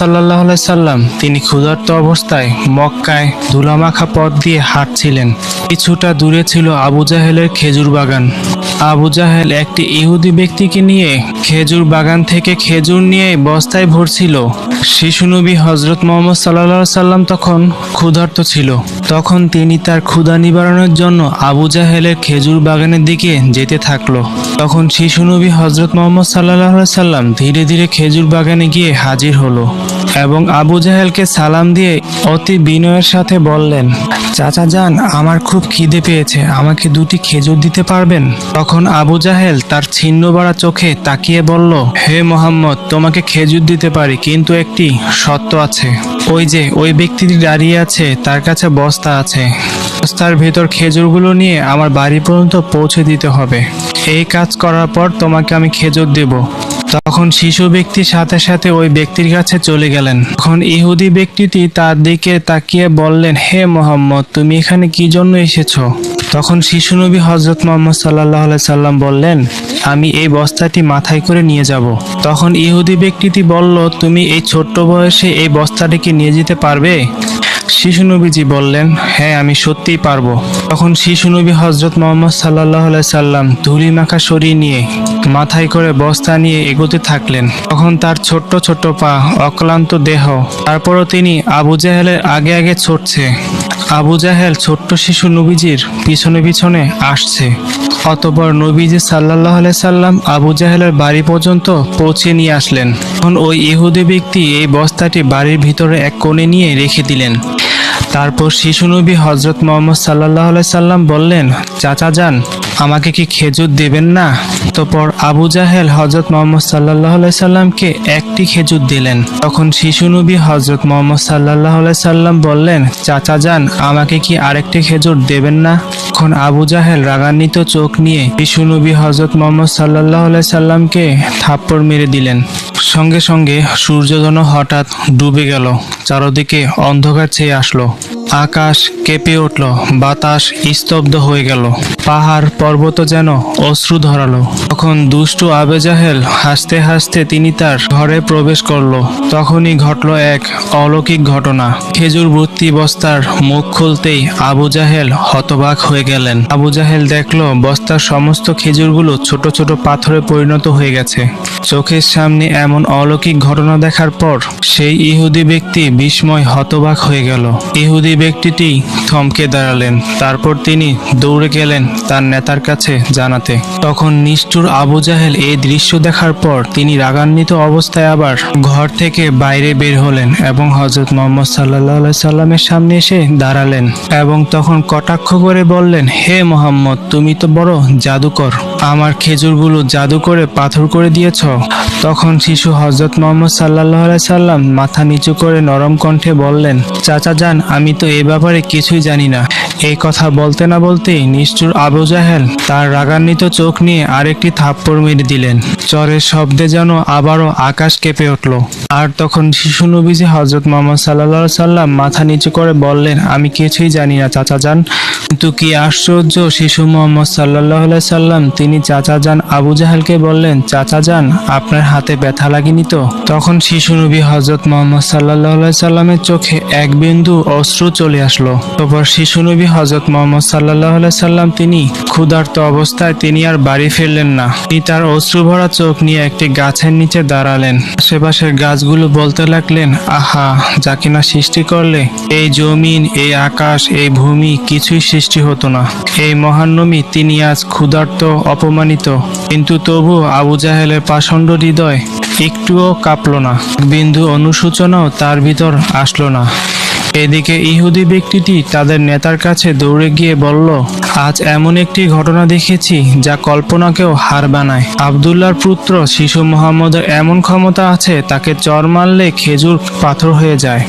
সাল্লাহ সাল্লাম তিনি ক্ষুধার্ত অবস্থায় মক্কায় ধুলামাখা পথ দিয়ে হাঁটছিলেন। কিছুটা দূরে ছিল আবু জাহেলের খেজুর বাগান। আবু জাহেল একটি ইহুদি ব্যক্তিকে নিয়ে খেজুর বাগান থেকে খেজুর নিয়ে বস্তায় ভরছিল। শিশু নবী হজরত মোহাম্মদ সাল্লাহ সাল্লাম তখন ক্ষুধার্ত ছিল। তখন তিনি তার ক্ষুধা নিবারণের জন্য আবু জাহেলের খেজুর বাগানের দিকে যেতে থাকল। তখন শিশু নবী হজরত মোহাম্মদ সাল্লাহ সাল্লাম ধীরে ধীরে খেজুর বাগানে গিয়ে হাজির হলো। এবং আবু জাহেলকে সালাম দিয়ে অতি বিনয়ের সাথে বললেন, চাচা যান, আমার খুব খিদে পেয়েছে, আমাকে দুটি খেজুর দিতে পারবেন? তখন আবু জাহেল তার ছিন্ন বাড়া চোখে তাকিয়ে বলল, হে মোহাম্মদ, তোমাকে খেজুর দিতে পারি, কিন্তু একটি সত্য আছে। ওই যে, ওই ব্যক্তিটি দাঁড়িয়ে আছে, তার কাছে বস্তা আছে। বস্তার ভেতর খেজুরগুলো নিয়ে আমার বাড়ি পর্যন্ত পৌঁছে দিতে হবে। এই কাজ করার পর তোমাকে আমি খেজুর দেব। তখন শিশু ব্যক্তির সাথে সাথে ওই ব্যক্তির কাছে চলে গেলেন। তখন ইহুদি ব্যক্তিটি তার দিকে তাকিয়ে বললেন, হে মোহাম্মদ, তুমি এখানে কি জন্য এসেছ? তখন শিশু নবী হজরত মোহাম্মদ সাল্লাহ সাল্লাম বললেন, আমি এই বস্তাটি মাথায় করে নিয়ে যাব। তখন ইহুদি ব্যক্তিটি বলল, তুমি এই ছোট্ট বয়সে এই বস্তাটিকে নিয়ে যেতে পারবে? শিশু নবীজি বললেন হ্যাঁ আমি সত্যিই পারব। তখন শিশু নবী হজরত মোহাম্মদ সাল্লাহ সাল্লাম ধুলি মাখা সরিয়ে নিয়ে মাথায় করে বস্তা নিয়ে এগোতে থাকলেন। তখন তার ছোট্ট ছোট্ট পা অক্লান্ত দেহ, তারপরও তিনি আবু জাহেলের আগে আগে ছুটছে। আবু জাহেল ছোট্ট শিশু নবীজির পিছনে পিছনে আসছে। অতপর নবীজি সাল্লাহ সাল্লাম আবু জাহেলের বাড়ি পর্যন্ত পৌঁছে নিয়ে আসলেন। তখন ওই ইহুদি ব্যক্তি এই বস্তাটি বাড়ির ভিতরে এক কোণে নিয়ে রেখে দিলেন। তারপর শিশু নবী হজরত মোহাম্মদ সাল্লাহ সাল্লাম বললেন চাচা যান। আমাকে কি খেজুর দেবেন না? অতপর আবু জাহেল হজরত মোহাম্মদ সাল্লাহ সাল্লামকে একটি খেজুর দিলেন। তখন শিশু নবী হজরত মোহাম্মদ সাল্লাহ সাল্লাম বললেন, চাচা যান, আমাকে কি আরেকটি খেজুর দেবেন না? তখন আবু জাহেল রাগান্বিত চোখ নিয়ে শিশু নবী হজরত মোহাম্মদ সাল্লাহ সাল্লামকে থাপ্পড় মেরে দিলেন। সঙ্গে সঙ্গে সূর্য যেন হঠাৎ ডুবে গেল, চারদিকে অন্ধকার ছেয়ে আসলো। আকাশ কেঁপে উঠল, বাতাস স্তব্ধ হয়ে গেল। পাহাড় পর্বত যেন অশ্রু ধরালো। তখন দুষ্টু আবে জাহেল হাসতে হাসতে তিনি তার ঘরে প্রবেশ করল। তখনই ঘটলো এক অলৌকিক ঘটনা। খেজুর ভর্তি বস্তার মুখ খুলতেই আবু জাহেল হতবাক হয়ে গেলেন। আবু জাহেল দেখল, বস্তার সমস্ত খেজুরগুলো ছোট ছোট পাথরে পরিণত হয়ে গেছে। চোখের সামনে এমন অলৌকিক ঘটনা দেখার পর সেই ইহুদি ব্যক্তি বিস্ময় হতবাক হয়ে গেল। ইহুদি ব্যক্তিটি থমকে দাঁড়ালেন। তারপর তিনি দৌড়ে গেলেন তার নেতার কাছে জানাতে। তখন নিষ্ঠুর আবু জাহেল এই দৃশ্য দেখার পর তিনি রাগান্বিত অবস্থায় আবার ঘর থেকে বাইরে বের হলেন এবং হজরত মোহাম্মদ সাল্লাহ সাল্লামের সামনে এসে দাঁড়ালেন এবং তখন কটাক্ষ করে বললেন, হে মোহাম্মদ, তুমি তো বড় জাদুকর। আমার খেজুরগুলো জাদু করে পাথর করে দিয়েছ। তখন শিশু হজরত মোহাম্মদ সাল্লাহ সাল্লাম মাথা নিচু করে নরম কণ্ঠে বললেন, চাচা যান, আমি তো এ ব্যাপারে কিছুই জানি না। এই কথা বলতে না বলতেই নিষ্ঠুর আবু জাহেল তার রাগান্বিত চোখ নিয়ে আরেকটি থাপ্পড় মেরে দিলেন। চরের শব্দে যেন আবারও আকাশ কেঁপে উঠল। আর তখন শিশু নবীজি হজরত মোহাম্মদ সাল্লাহ সাল্লাম মাথা নিচু করে বললেন, আমি কিছুই জানি না, চাচা যান। কিন্তু কি আশ্চর্য, শিশু মোহাম্মদ সাল্লাহ সাল্লাম তিনি চাচা যান আবু জাহেলকে বললেন, চাচা যান, আপনার হাতে ব্যথা লাগেনি তো? তখন শিশু নবী হজরত মোহাম্মদ সাল্লাহ সাল্লামের চোখে এক বিন্দু অশ্রু চলে আসলো। তারপর শিশু নবী হজরত মোহাম্মদ সাল্লাহ সাল্লাম তিনি ক্ষুধার্ত অবস্থায় তিনি আর বাড়ি ফিরলেন না। তিনি তার অশ্রু ভরা চোখ নিয়ে একটি গাছের নিচে দাঁড়ালেন। আশেপাশের গাছগুলো বলতে লাগলেন, আহা, যা কিনা সৃষ্টি করলে? এই জমিন, এই আকাশ, এই ভূমি কিছুই সৃষ্টি হতো না। এই মহানমী তিনি আজ ক্ষুধার্ত, অপমানিত। কিন্তু তবু আবু জাহেলের পাষণ্ড হৃদয় একটুও কাঁপল না। বিন্দু অনুসূচনাও তার ভিতর আসলো না। এদিকে ইহুদি ব্যক্তিটি তাদের নেতার কাছে দৌড়ে গিয়ে বলল, আজ এমন একটি ঘটনা দেখেছি যা কল্পনাকেও হার বানায়। আবদুল্লার পুত্র শিশু মোহাম্মদের এমন ক্ষমতা আছে, তাকে চর মারলে খেজুর পাথর হয়ে যায়।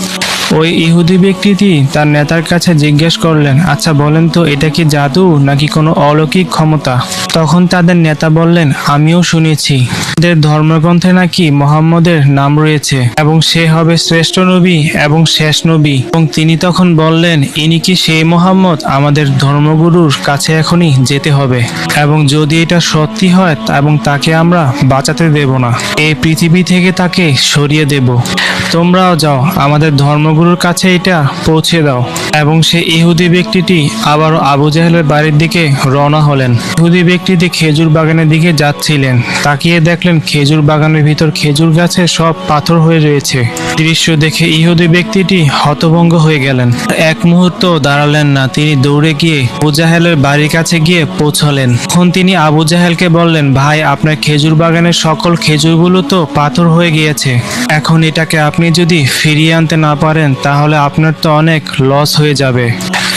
ওই ইহুদি ব্যক্তিটি তার নেতার কাছে জিজ্ঞেস করলেন আচ্ছা বলেন তো, এটা কি জাদু নাকি কোনো অলৌকিক ক্ষমতা? তখন তাদের নেতা বললেন, আমিও শুনেছি। তাদের ধর্মগ্রন্থে নাকি মোহাম্মদের নাম রয়েছে এবং সে হবে শ্রেষ্ঠ নবী এবং শেষ নবী। এবং তিনি তখন বললেন, ইনি কি সেই মোহাম্মদ? আমাদের ধর্মগুরুর কাছে এখনই যেতে হবে। এবং যদি এটা সত্যি হয়, এবং তাকে আমরা বাঁচাতে দেব না, এই পৃথিবী থেকে তাকে সরিয়ে দেব। তোমরাও যাও, আমাদের ধর্মগুরুর কাছে এটা পৌঁছে দাও। এবং সে ইহুদি ব্যক্তিটি আবারও আবু জাহেলের বাড়ির দিকে রওনা হলেন। ইহুদি ব্যক্তিটি খেজুর বাগানের দিকে যাচ্ছিলেন। তাকিয়ে দেখলেন খেজুর বাগানের ভিতর খেজুর গাছে সব পাথর হয়ে রয়েছে। দৃশ্য দেখে ইহুদি ব্যক্তিটি হতভঙ্গ হয়ে গেলেন। এক মুহূর্ত দাঁড়ালেন না, তিনি দৌড়ে গিয়ে আবু জাহেলের বাড়ির কাছে গিয়ে পৌঁছলেন। তখন তিনি আবু জাহেলকে বললেন, ভাই, আপনার খেজুর বাগানের সকল খেজুরগুলো তো পাথর হয়ে গিয়েছে। এখন এটাকে আপনি যদি ফিরিয়ে আনতে না পারেন, তাহলে আপনার তো অনেক লস হয়ে যাবে।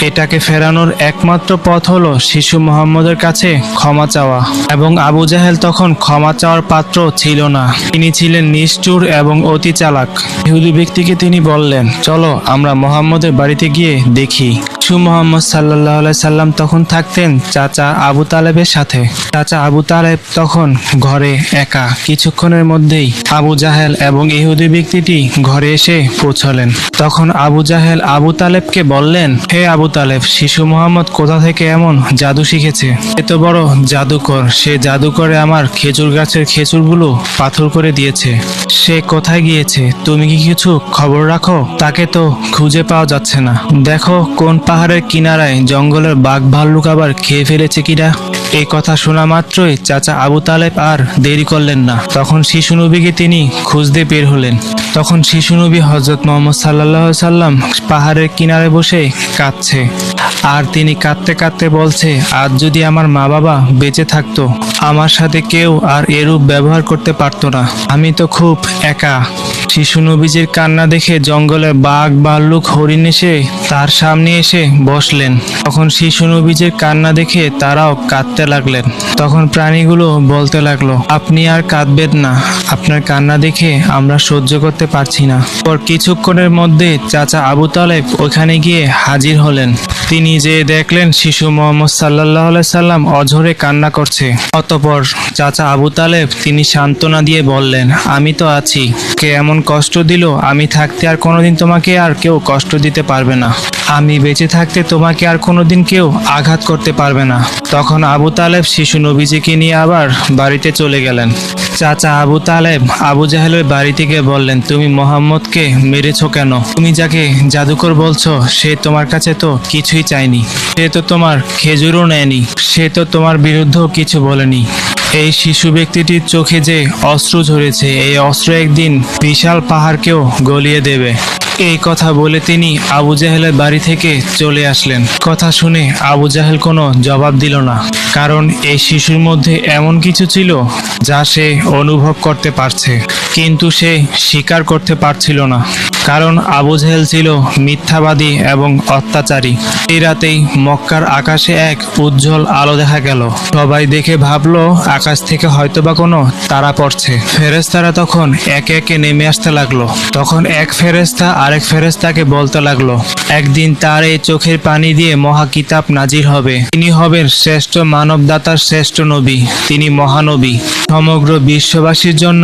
এটাকে ফেরানোর একমাত্র পথ হলো শিশু মোহাম্মদের কাছে ক্ষমা চাওয়া। এবং আবু জাহেল তখন ক্ষমা চাওয়ার পাত্র ছিল না। তিনি ছিলেন নিষ্ঠুর এবং অতি চালাক। ইহুদি ব্যক্তিকে তিনি বললেন, চলো আমরা মোহাম্মদের বাড়িতে গিয়ে দেখি। শিশু মোহাম্মদ সাল্লাহ সাল্লাম তখন থাকতেন চাচা আবু তালেবের সাথে। চাচা আবু তালেব তখন ঘরে একা। কিছুক্ষণের মধ্যেই আবু জাহেল এবং ইহুদি ব্যক্তিটি ঘরে এসে পৌঁছলেন। তখন আবু জাহেল আবু তালেবকে বললেন, হে আবু তালেব, শিশু মোহাম্মদ কোথা থেকে এমন জাদু শিখেছে? এত বড় জাদুকর, সে জাদুকরে আমার খেজুর গাছের খেজুরগুলো পাথর করে দিয়েছে। সে কোথায় গিয়েছে? তুমি কি কিছু খবর রাখো? তাকে তো খুঁজে পাওয়া যাচ্ছে না। দেখো কোন পাহাড়ের কিনারায় জঙ্গলের বাঘ ভাল্লুক আবার খেয়ে ফেলেছে কিনা? এই কথা শোনা মাত্রই চাচা আবু তালেব আর দেরি করলেন না। তখন শিশু নবীকে তিনি খুঁজতে বের হলেন। তখন শিশু নবী হজরত মোহাম্মদ সাল্লাহ সাল্লাম পাহাড়ের কিনারে বসে কাঁদছে। আর তিনি কাঁদতে কাঁদতে বলছে, আজ যদি আমার মা বাবা বেঁচে থাকতো, আমার সাথে কেউ আর এরূপ ব্যবহার করতে পারতো না। আমি তো খুব একা। শিশু নবীজির কান্না দেখে জঙ্গলে বাঘ, ভাল্লুক, হরিণ এসে তার সামনে এসে বসলেন। তখন শিশু নবীজির কান্না দেখে তারাও কাঁদতে লাগলেন। তখন প্রাণীগুলো বলতে লাগল, আপনি আর কাঁদবেন না। আপনার কান্না দেখে আমরা সহ্য করতে পারছি না। পর কিছুক্ষণের মধ্যে চাচা আবু তালেব ওখানে গিয়ে হাজির হলেন। তিনি যে দেখলেন শিশু মোহাম্মদ সাল্লাহ সাল্লাম অঝরে কান্না করছে। অতপর চাচা আবু তালেব তিনি সান্ত্বনা দিয়ে বললেন, আমি তো আছি। কে এমন কষ্ট দিল? আমি থাকতে আর কোনোদিন তোমাকে আর কেউ কষ্ট দিতে পারবে না। আমি বেঁচে থাকতে তোমাকে আর কোনোদিন কেউ আঘাত করতে পারবে না। তখন আবু তালেব শিশু নবীজিকে নিয়ে আবার বাড়িতে চলে গেলেন। চাচা আবু তালেব আবু জাহেলের বাড়ি থেকে বললেন, তুমি মোহাম্মদকে মেরেছো কেন? তুমি যাকে জাদুকর বলছো, সে তোমার কাছে তো কিছুই চায়নি সে তো তোমার খেজুরও নেয়নি। সে তো তোমার বিরুদ্ধেও কিছু বলেনি। এই শিশু ব্যক্তিটির চোখে যে অস্ত্র ঝরেছে, এই অস্ত্র একদিন বিশাল পাহাড়কেও গলিয়ে দেবে। এই কথা বলে তিনি আবু জাহেলের বাড়ি থেকে চলে আসলেন। কথা শুনে আবু জাহেল কোনো জবাব দিল না, কারণ এই শিশুর মধ্যে এমন কিছু ছিল যা সে অনুভব করতে পারছে, কিন্তু সে স্বীকার করতে পারছিল না, কারণ আবু জাহেল ছিল মিথ্যাবাদী এবং অত্যাচারী। এই রাতেই মক্কার আকাশে এক উজ্জ্বল আলো দেখা গেল। সবাই দেখে ভাবলো, আকাশ থেকে হয়তোবা কোনো তারা পড়ছে। ফেরেস্তারা তখন একে একে নেমে আসতে লাগল। তখন এক ফেরেস্তা আরেক ফেরেস্তাকে বলতে লাগল, একদিন তার এই চোখের পানি দিয়ে মহা কিতাব নাজির হবে। তিনি হবেন শ্রেষ্ঠ মানবদাতার শ্রেষ্ঠ নবী। তিনি মহানবী। সমগ্র বিশ্ববাসীর জন্য